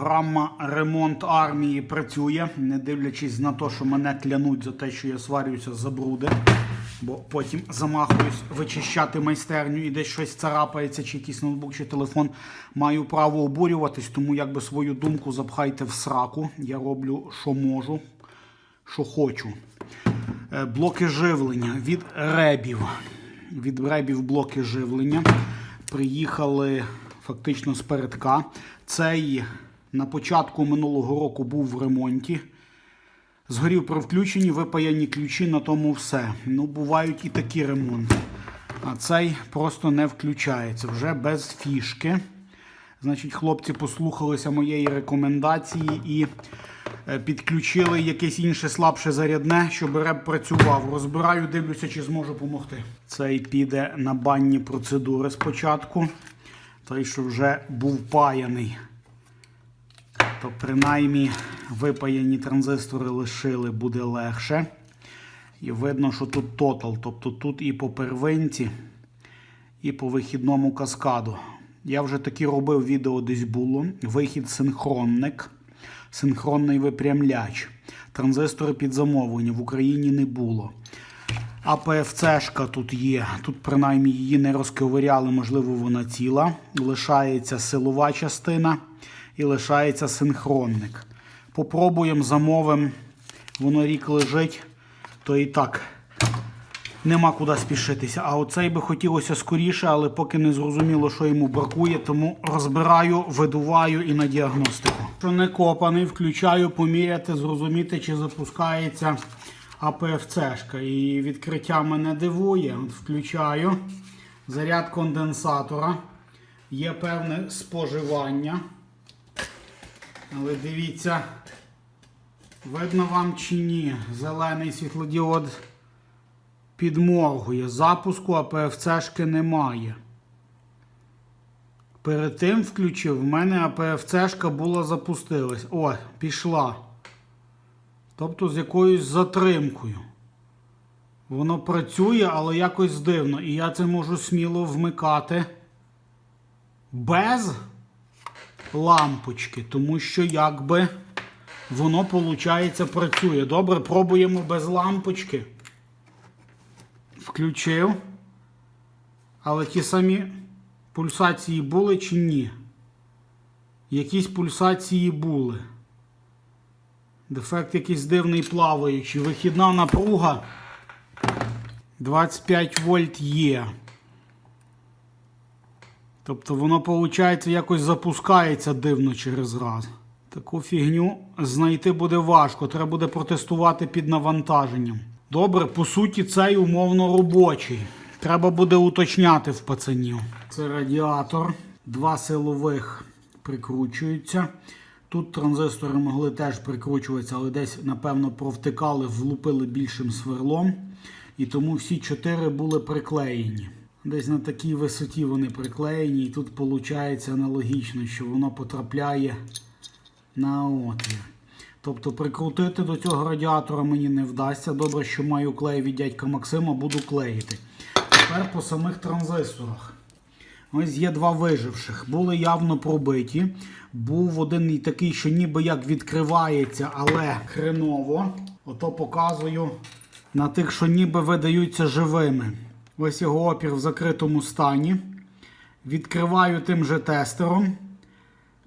Програма ремонт армії працює, не дивлячись на те, що мене клянуть за те, що я сварююся за бруди, бо потім замахуюсь вичищати майстерню і десь щось царапається, чи якийсь ноутбук, чи телефон. Маю право обурюватись, тому якби свою думку запхайте в сраку. Я роблю, що можу, що хочу. Е, Блоки живлення від ребів. Від ребів блоки живлення. Приїхали фактично з передка. Цей на початку минулого року був в ремонті. Згорів при включенні, випаяні ключі, на тому все. Ну, бувають і такі ремонти. А цей просто не включається вже без фішки. Значить, хлопці послухалися моєї рекомендації і е, підключили якесь інше слабше зарядне, щоб реп працював. Розбираю, дивлюся, чи зможу допомогти. Цей піде на банні процедури спочатку. Той, що вже був паяний. То принаймні випаяні транзистори лишили, буде легше. І видно, що тут тотал. Тобто тут і по первинці, і по вихідному каскаду. Я вже таки робив відео десь було. Вихід синхронник, синхронний випрямляч. Транзистори під замовлення в Україні не було. АПФЦшка тут є. Тут принаймні її не розковиряли, можливо, вона ціла. Лишається силова частина і лишається синхронник. Попробуємо, замовимо. Воно рік лежить, то і так нема куди спішитися. А оцей би хотілося скоріше, але поки не зрозуміло, що йому бракує, тому розбираю, видуваю і на діагностику. Що не копаний, включаю поміряти, зрозуміти, чи запускається АПФЦшка. І відкриття мене дивує. Включаю заряд конденсатора. Є певне споживання. Але дивіться, видно вам чи ні, зелений світлодіод підморгує. Запуску АПФЦшки немає. Перед тим включив, в мене АПФЦшка була запустилась. О, пішла. Тобто з якоюсь затримкою. Воно працює, але якось дивно. І я це можу сміло вмикати без лампочки, тому що якби воно, виходить, працює. Добре, пробуємо без лампочки. Включив. Але ті самі пульсації були чи ні? Якісь пульсації були. Дефект якийсь дивний плаваючий. Вихідна напруга 25 вольт є. Тобто воно, виходить, якось запускається дивно через раз. Таку фігню знайти буде важко. Треба буде протестувати під навантаженням. Добре, по суті, цей умовно робочий. Треба буде уточняти в пацанів. Це радіатор. Два силових прикручуються. Тут транзистори могли теж прикручуватися, але десь, напевно, провтикали, влупили більшим сверлом. І тому всі чотири були приклеєні. Десь на такій висоті вони приклеєні, і тут виходить аналогічно, що воно потрапляє на отвір. Тобто прикрутити до цього радіатора мені не вдасться. Добре, що маю клей від дядька Максима, буду клеїти. Тепер по самих транзисторах. Ось є два виживших. Були явно пробиті. Був один і такий, що ніби як відкривається, але хреново. Ото показую на тих, що ніби видаються живими. Ось його опір в закритому стані. Відкриваю тим же тестером.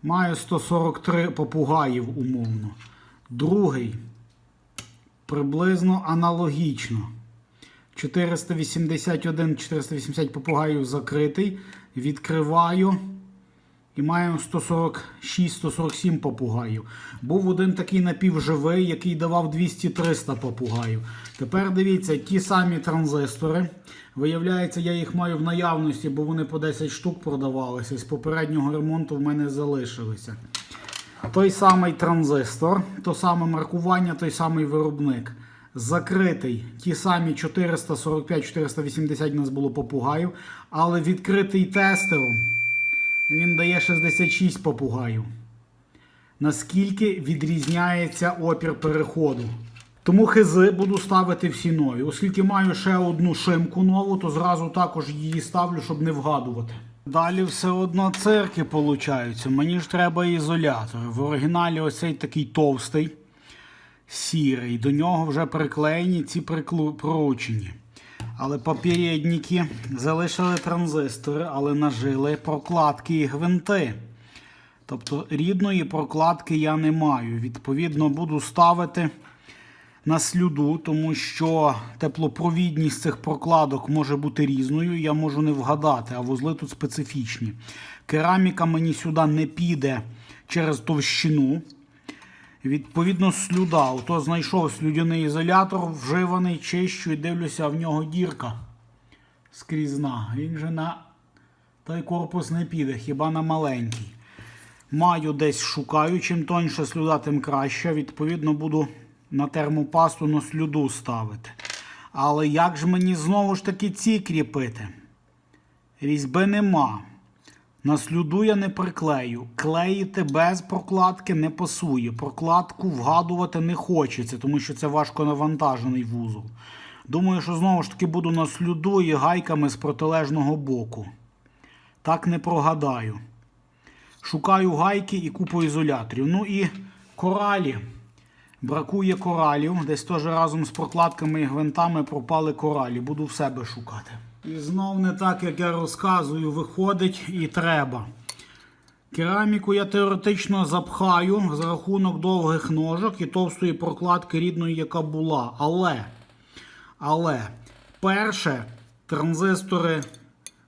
Маю 143 попугаїв умовно. Другий приблизно аналогічно. 481-480 попугаїв закритий. Відкриваю. І маю 146-147 попугаїв. Був один такий напівживий, який давав 200-300 попугаїв. Тепер дивіться, ті самі транзистори. Виявляється, я їх маю в наявності, бо вони по 10 штук продавалися. З попереднього ремонту в мене залишилися. Той самий транзистор, то саме маркування, той самий виробник. Закритий. Ті самі 445-480 у нас було попугаїв, але відкритий тестером. Він дає 66 попугаїв. Наскільки відрізняється опір переходу. Тому хизи буду ставити всі нові. Оскільки маю ще одну шимку нову, то зразу також її ставлю, щоб не вгадувати. Далі все одно цирки получаються. Мені ж треба ізолятор. В оригіналі ось цей такий товстий, сірий. До нього вже приклеєні ці приклу... Але попередники залишили транзистори, але нажили прокладки і гвинти. Тобто рідної прокладки я не маю. Відповідно, буду ставити на слюду, тому що теплопровідність цих прокладок може бути різною. Я можу не вгадати, а вузли тут специфічні. Кераміка мені сюди не піде через товщину. Відповідно, слюда. Ото знайшов слюдяний ізолятор, вживаний, чищу і дивлюся, в нього дірка скрізна. Він же на той корпус не піде, хіба на маленький. Маю десь шукаю, чим тоньше слюда, тим краще. Відповідно, буду на термопасту на слюду ставити. Але як ж мені знову ж таки ці кріпити? Різьби нема. На слюду я не приклею. Клеїти без прокладки не пасує. Прокладку вгадувати не хочеться, тому що це важко навантажений вузол. Думаю, що знову ж таки буду на слюду і гайками з протилежного боку. Так не прогадаю. Шукаю гайки і купу ізоляторів. Ну і коралі. Бракує коралів. Десь теж разом з прокладками і гвинтами пропали коралі. Буду в себе шукати. І знов не так, як я розказую, виходить і треба. Кераміку я теоретично запхаю за рахунок довгих ножок і товстої прокладки рідної, яка була. Але, але, перше, транзистори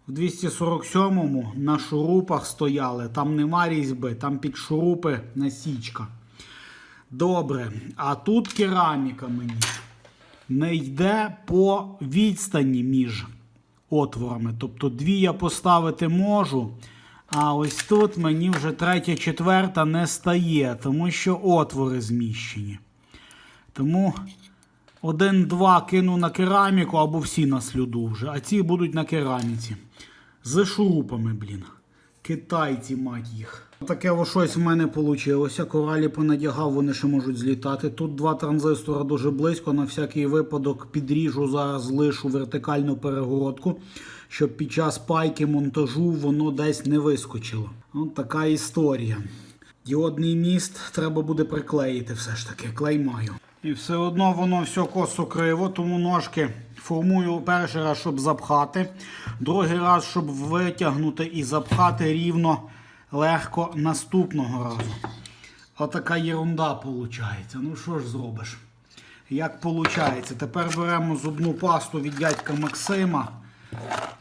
в 247-му на шурупах стояли, там нема різьби, там під шурупи насічка. Добре, а тут кераміка мені не йде по відстані між отворами. Тобто дві я поставити можу, а ось тут мені вже третя, четверта не стає, тому що отвори зміщені. Тому один-два кину на кераміку або всі на слюду вже, а ці будуть на кераміці. З шурупами, блін. Китайці, мать їх. Таке ось щось в мене вийшло. Коралі понадягав, вони ще можуть злітати. Тут два транзистора дуже близько. На всякий випадок підріжу зараз лишу вертикальну перегородку, щоб під час пайки монтажу воно десь не вискочило. От така історія. Діодний міст треба буде приклеїти все ж таки. Клей маю. І все одно воно все косо криво, тому ножки формую перший раз, щоб запхати, другий раз, щоб витягнути і запхати рівно легко наступного разу. Отака єрунда виходить. Ну що ж зробиш? Як виходить? Тепер беремо зубну пасту від дядька Максима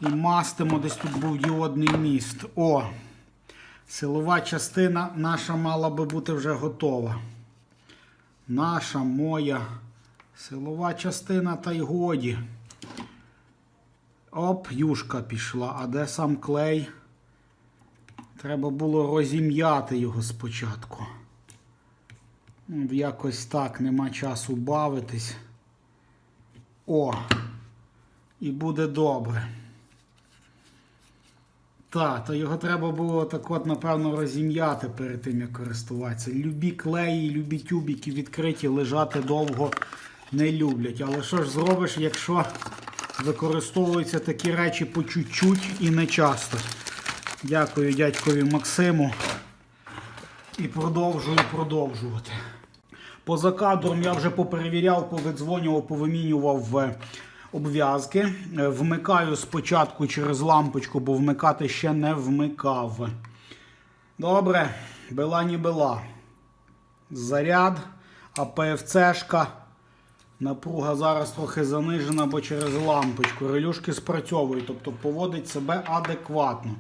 і мастимо, десь тут був діодний міст. О! Силова частина наша мала би бути вже готова. Наша моя силова частина та й годі. Оп, юшка пішла. А де сам клей? Треба було розім'яти його спочатку. Ну, Якось так, нема часу бавитись. О! І буде добре. Так, то його треба було так от, напевно, розім'яти перед тим, як користуватися. Любі клеї, любі тюбіки відкриті, лежати довго не люблять. Але що ж зробиш, якщо використовуються такі речі по чуть-чуть і не часто. Дякую дядькові Максиму. І продовжую продовжувати. Поза кадром я вже поперевіряв, повидзвонював, повимінював е, обв'язки. Е, Вмикаю спочатку через лампочку, бо вмикати ще не вмикав. Добре, била ні била. Заряд, а ПФЦшка. Напруга зараз трохи занижена, бо через лампочку. Релюшки спрацьовують, тобто поводить себе адекватно.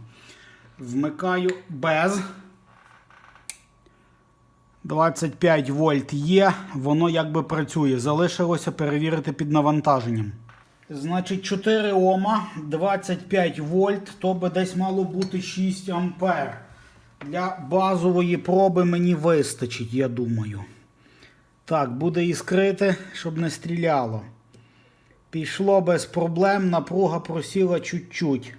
Вмикаю без. 25 вольт є, воно якби працює. Залишилося перевірити під навантаженням. Значить, 4 Ома, 25 вольт, то би десь мало бути 6 ампер. Для базової проби мені вистачить, я думаю. Так, буде іскрити, щоб не стріляло. Пішло без проблем, напруга просіла чуть-чуть.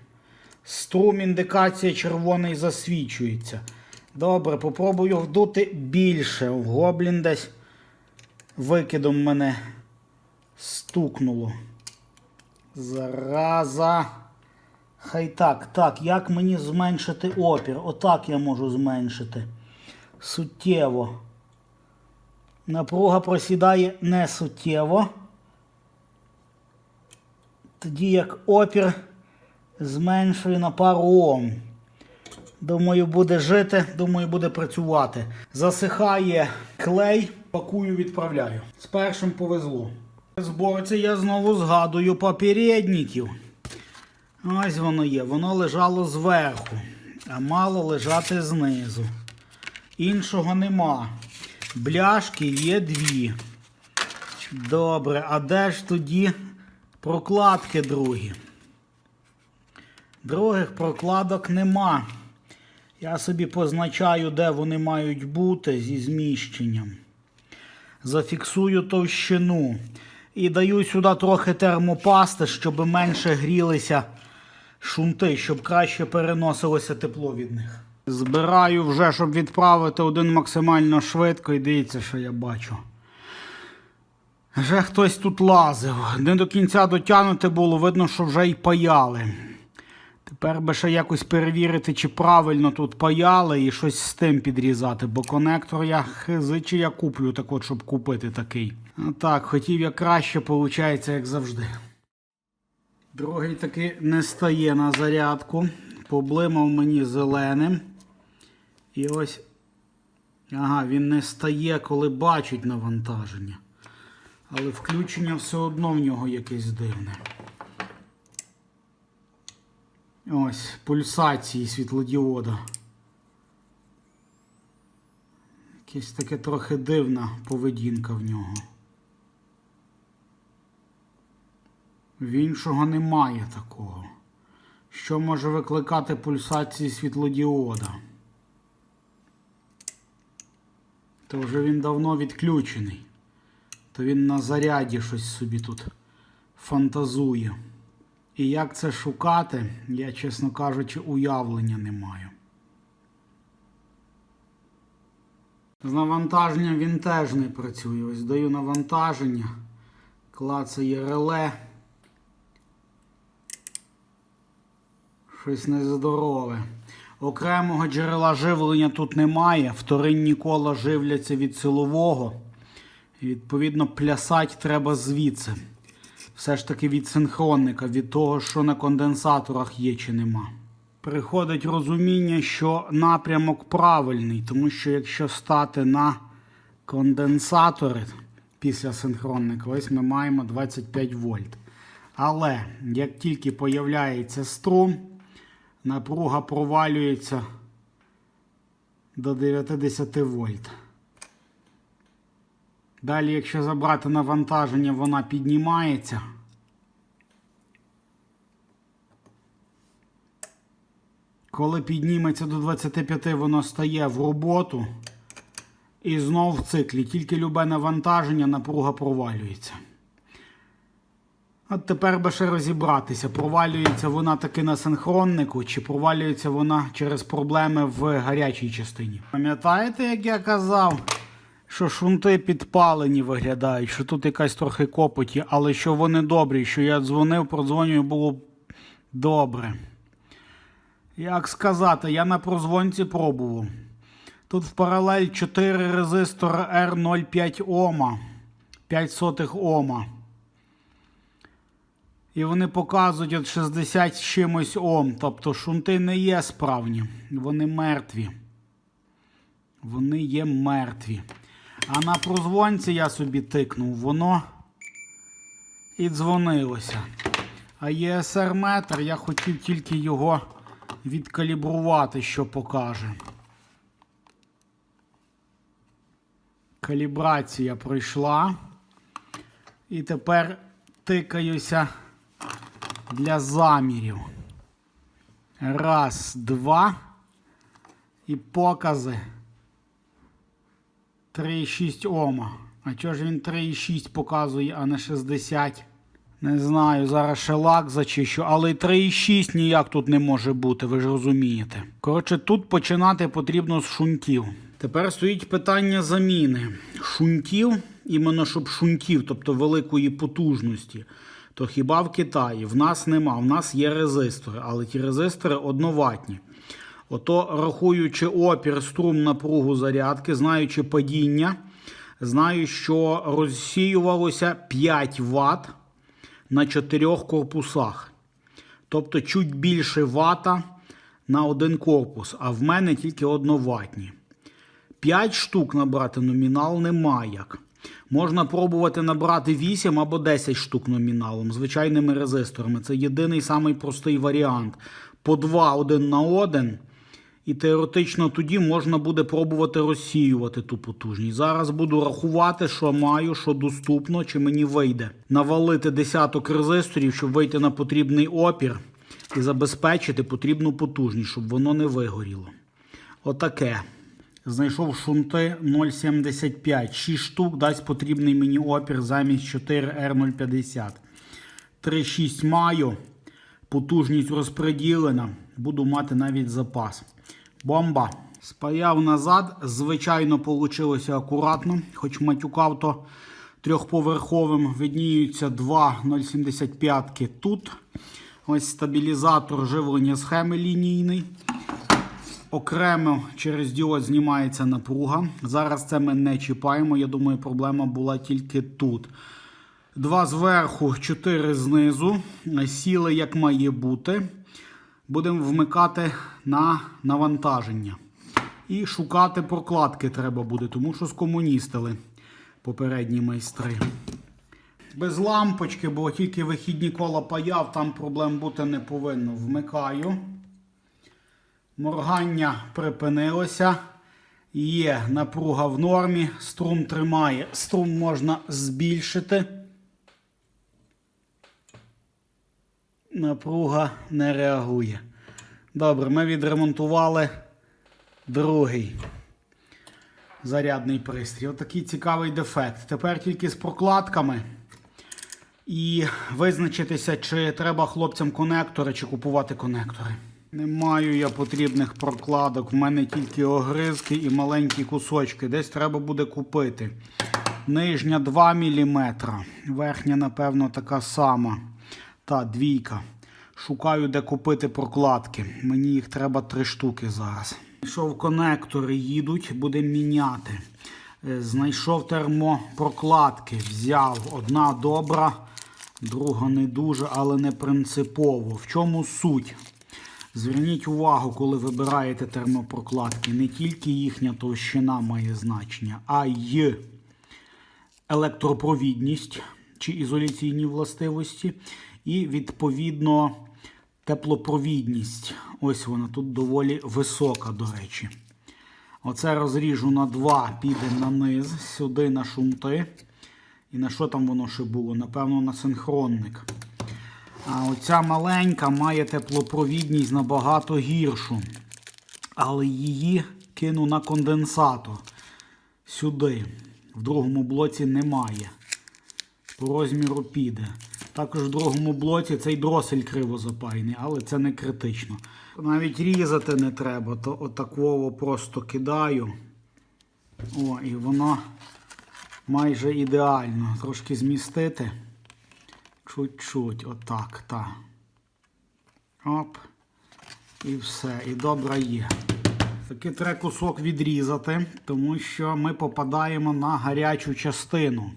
Струм індикація червоний засвічується. Добре, попробую вдути більше. Гоблін десь викидом мене стукнуло. Зараза. Хай так, так, як мені зменшити опір? Отак я можу зменшити. Суттєво. Напруга просідає не суттєво. Тоді як опір зменшую на пару Ом. Думаю, буде жити, думаю, буде працювати. Засихає клей, пакую, відправляю. З першим повезло. Зборці я знову згадую попередників. Ось воно є. Воно лежало зверху, а мало лежати знизу. Іншого нема. Бляшки є дві. Добре, а де ж тоді прокладки другі? Других прокладок нема. Я собі позначаю, де вони мають бути зі зміщенням. Зафіксую товщину. І даю сюди трохи термопасти, щоб менше грілися шунти, щоб краще переносилося тепло від них. Збираю вже, щоб відправити один максимально швидко, і дивіться, що я бачу. Вже хтось тут лазив. Не до кінця дотягнути було, видно, що вже й паяли. Тепер би ще якось перевірити, чи правильно тут паяли і щось з тим підрізати, бо конектор я хизи, чи я куплю так от, щоб купити такий. А так, хотів я краще, виходить, як завжди. Другий таки не стає на зарядку. Поблимав мені зеленим. І ось. Ага, він не стає, коли бачить навантаження. Але включення все одно в нього якесь дивне. Ось, пульсації світлодіода. Якась таке трохи дивна поведінка в нього. В іншого немає такого. Що може викликати пульсації світлодіода? То вже він давно відключений. То він на заряді щось собі тут фантазує. І як це шукати, я, чесно кажучи, уявлення не маю. З навантаженням він теж не працює. Ось даю навантаження, клацає реле. Щось нездорове. Окремого джерела живлення тут немає. Вторинні кола живляться від силового. І, відповідно, плясать треба звідси. Все ж таки від синхронника, від того, що на конденсаторах є чи нема. Приходить розуміння, що напрямок правильний, тому що якщо стати на конденсатори після синхронника, ось ми маємо 25 вольт. Але як тільки появляється струм, напруга провалюється до 90 вольт. Далі, якщо забрати навантаження, вона піднімається. Коли підніметься до 25, воно стає в роботу. І знов в циклі. Тільки любе навантаження, напруга провалюється. От тепер би ще розібратися, провалюється вона таки на синхроннику, чи провалюється вона через проблеми в гарячій частині. Пам'ятаєте, як я казав? Що шунти підпалені виглядають, що тут якась трохи копоті, але що вони добрі, що я дзвонив, продзвонюю, було добре. Як сказати, я на прозвонці пробував. Тут в паралель 4 резистора R05 Ома, 5 сотих Ома. І вони показують от 60 з чимось Ом. Тобто шунти не є справні, вони мертві. Вони є мертві. А на прозвонці я собі тикнув, воно і дзвонилося. А ЄСР метр я хотів тільки його відкалібрувати, що покаже. Калібрація пройшла. І тепер тикаюся для замірів. Раз, два. І покази. 3,6 Ома. А чого ж він 3,6 показує, а не 60? Не знаю, зараз ще лак зачищу, але й 3,6 ніяк тут не може бути, ви ж розумієте. Коротше, тут починати потрібно з шунтів. Тепер стоїть питання заміни шунтів, іменно щоб шунтів, тобто великої потужності. то хіба в Китаї в нас нема. В нас є резистори, але ті резистори одноватні. Ото, рахуючи опір, струм, напругу зарядки, знаючи падіння, знаю, що розсіювалося 5 Вт на 4 корпусах. Тобто чуть більше вата на один корпус, а в мене тільки одноватні. 5 штук набрати номінал немає як. Можна пробувати набрати 8 або 10 штук номіналом, звичайними резисторами. Це єдиний самий простий варіант. По 2 один на один. І теоретично тоді можна буде пробувати розсіювати ту потужність. Зараз буду рахувати, що маю, що доступно, чи мені вийде. Навалити десяток резисторів, щоб вийти на потрібний опір і забезпечити потрібну потужність, щоб воно не вигоріло. Отаке. Знайшов шунти 0,75. 6 штук дасть потрібний мені опір замість 4 R050. 3,6 маю. Потужність розподілена. Буду мати навіть запас. Бомба. Спаяв назад. Звичайно, вийшло акуратно. Хоч матюкав то трьохповерховим. Видніються два 0,75 тут. Ось стабілізатор живлення схеми лінійний. Окремо через діод знімається напруга. Зараз це ми не чіпаємо. Я думаю, проблема була тільки тут. Два зверху, чотири знизу. Сіли як має бути. Будемо вмикати на навантаження. І шукати прокладки треба буде, тому що скомуністили попередні майстри. Без лампочки, бо тільки вихідні кола паяв, там проблем бути не повинно. Вмикаю. Моргання припинилося. Є напруга в нормі, струм тримає. Струм можна збільшити. Напруга не реагує. Добре, ми відремонтували другий зарядний пристрій. Отакий цікавий дефект. Тепер тільки з прокладками. І визначитися, чи треба хлопцям конектори, чи купувати конектори. Не маю я потрібних прокладок. В мене тільки огризки і маленькі кусочки. Десь треба буде купити. Нижня 2 мм. Верхня, напевно, така сама. Та двійка. Шукаю, де купити прокладки. Мені їх треба три штуки зараз. Знайшов конектори, їдуть, будемо міняти. Е, Знайшов термопрокладки, взяв. Одна добра, друга не дуже, але не принципово. В чому суть? Зверніть увагу, коли вибираєте термопрокладки, не тільки їхня товщина має значення, а й електропровідність чи ізоляційні властивості, і відповідно теплопровідність. Ось вона тут доволі висока, до речі. Оце розріжу на 2, піде на низ, сюди на шунти. І на що там воно ще було? Напевно, на синхронник. А оця маленька має теплопровідність набагато гіршу. Але її кину на конденсатор. Сюди. В другому блоці немає. По розміру піде. Також в другому блоці цей дросель криво запаяний, але це не критично. Навіть різати не треба, то отакого просто кидаю. О, і воно майже ідеально. Трошки змістити. Чуть-чуть, отак, так. Оп. І все. І добре є. Таки треба кусок відрізати, тому що ми попадаємо на гарячу частину.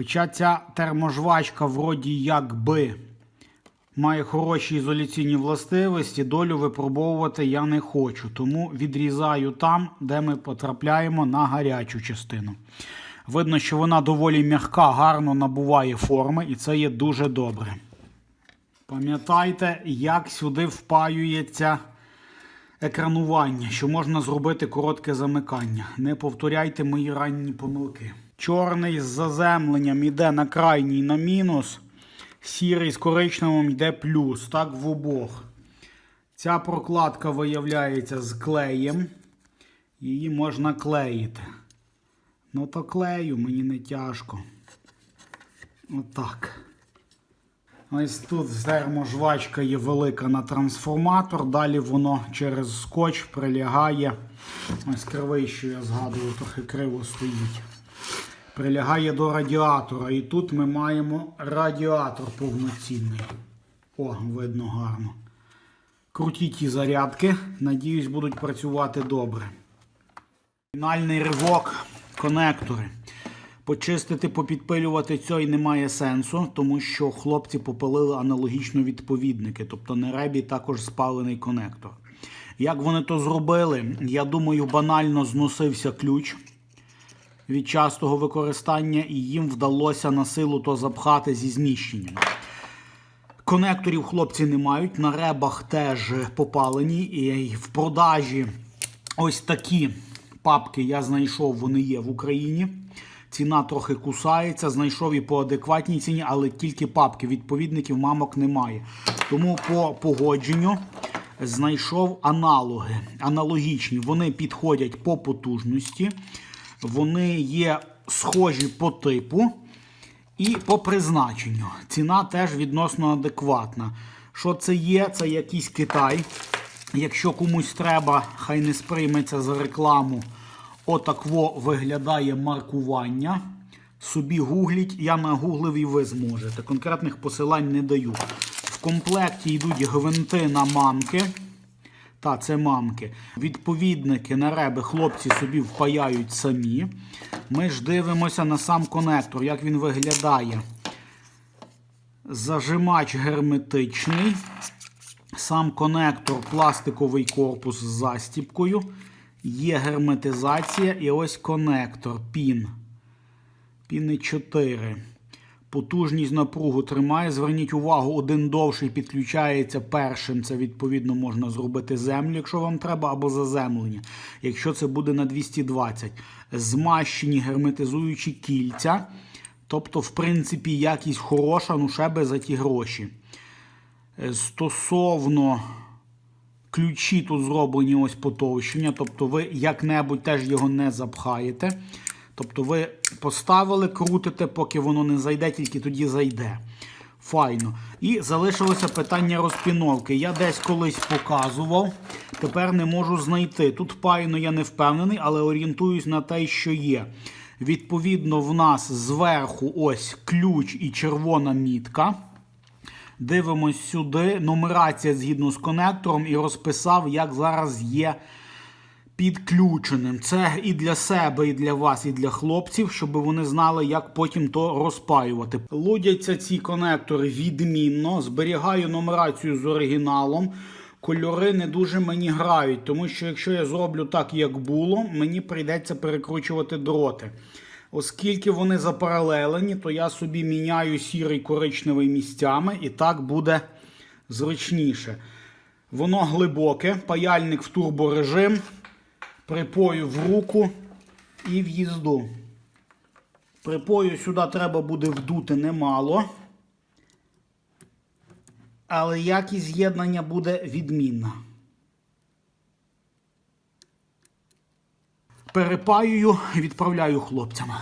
Хоча ця терможвачка вроді якби має хороші ізоляційні властивості, долю випробовувати я не хочу. Тому відрізаю там, де ми потрапляємо на гарячу частину. Видно, що вона доволі м'яка, гарно набуває форми, і це є дуже добре. Пам'ятайте, як сюди впаюється екранування, що можна зробити коротке замикання. Не повторяйте мої ранні помилки. Чорний з заземленням йде на крайній на мінус, сірий з коричневим йде плюс. Так в обох. Ця прокладка виявляється з клеєм. Її можна клеїти. Ну, то клею, мені не тяжко. Отак. Ось тут терможвачка є велика на трансформатор. Далі воно через скотч прилягає. Ось кривий, що я згадував, трохи криво стоїть. Прилягає до радіатора. І тут ми маємо радіатор повноцінний. О, видно гарно. Круті ті зарядки. Надіюсь, будуть працювати добре. Фінальний ривок, конектори. Почистити, попідпилювати цей немає сенсу, тому що хлопці попилили аналогічно відповідники, тобто на ребі також спалений конектор. Як вони то зробили, я думаю, банально зносився ключ від частого використання, і їм вдалося на силу то запхати зі зміщенням. Конекторів хлопці не мають, на ребах теж попалені, і в продажі ось такі папки я знайшов, вони є в Україні. Ціна трохи кусається, знайшов і по адекватній ціні, але тільки папки відповідників мамок немає. Тому по погодженню знайшов аналоги, аналогічні. Вони підходять по потужності, вони є схожі по типу і по призначенню. Ціна теж відносно адекватна. Що це є? Це якийсь Китай. Якщо комусь треба, хай не сприйметься за рекламу. Отакво виглядає маркування. Собі гугліть, я нагуглив і ви зможете. Конкретних посилань не даю. В комплекті йдуть гвинти на мамки. Та, це мамки. Відповідники на реби хлопці собі впаяють самі. Ми ж дивимося на сам конектор, як він виглядає. Зажимач герметичний. Сам конектор, пластиковий корпус з застіпкою. Є герметизація і ось конектор, пін. Піни 4. Потужність напругу тримає. Зверніть увагу, один довший підключається першим. Це відповідно можна зробити землю, якщо вам треба, або заземлення. Якщо це буде на 220. Змащені герметизуючі кільця. Тобто, в принципі, якість хороша, ну ще би за ті гроші. Е, Стосовно ключі тут зроблені ось потовщення, тобто ви як-небудь теж його не запхаєте. Тобто ви поставили, крутите, поки воно не зайде, тільки тоді зайде. Файно. І залишилося питання розпіновки. Я десь колись показував, тепер не можу знайти. Тут пайно я не впевнений, але орієнтуюсь на те, що є. Відповідно, в нас зверху ось ключ і червона мітка. Дивимось сюди. Нумерація згідно з конектором і розписав, як зараз є підключеним. Це і для себе, і для вас, і для хлопців, щоб вони знали, як потім то розпаювати. Лудяться ці конектори відмінно. Зберігаю нумерацію з оригіналом. Кольори не дуже мені грають, тому що якщо я зроблю так, як було, мені прийдеться перекручувати дроти. Оскільки вони запаралелені, то я собі міняю сірий коричневий місцями, і так буде зручніше. Воно глибоке, паяльник в турборежим, припою в руку і в'їзду. Припою сюди треба буде вдути немало. Але якість з'єднання буде відмінна. Перепаюю відправляю хлопцям.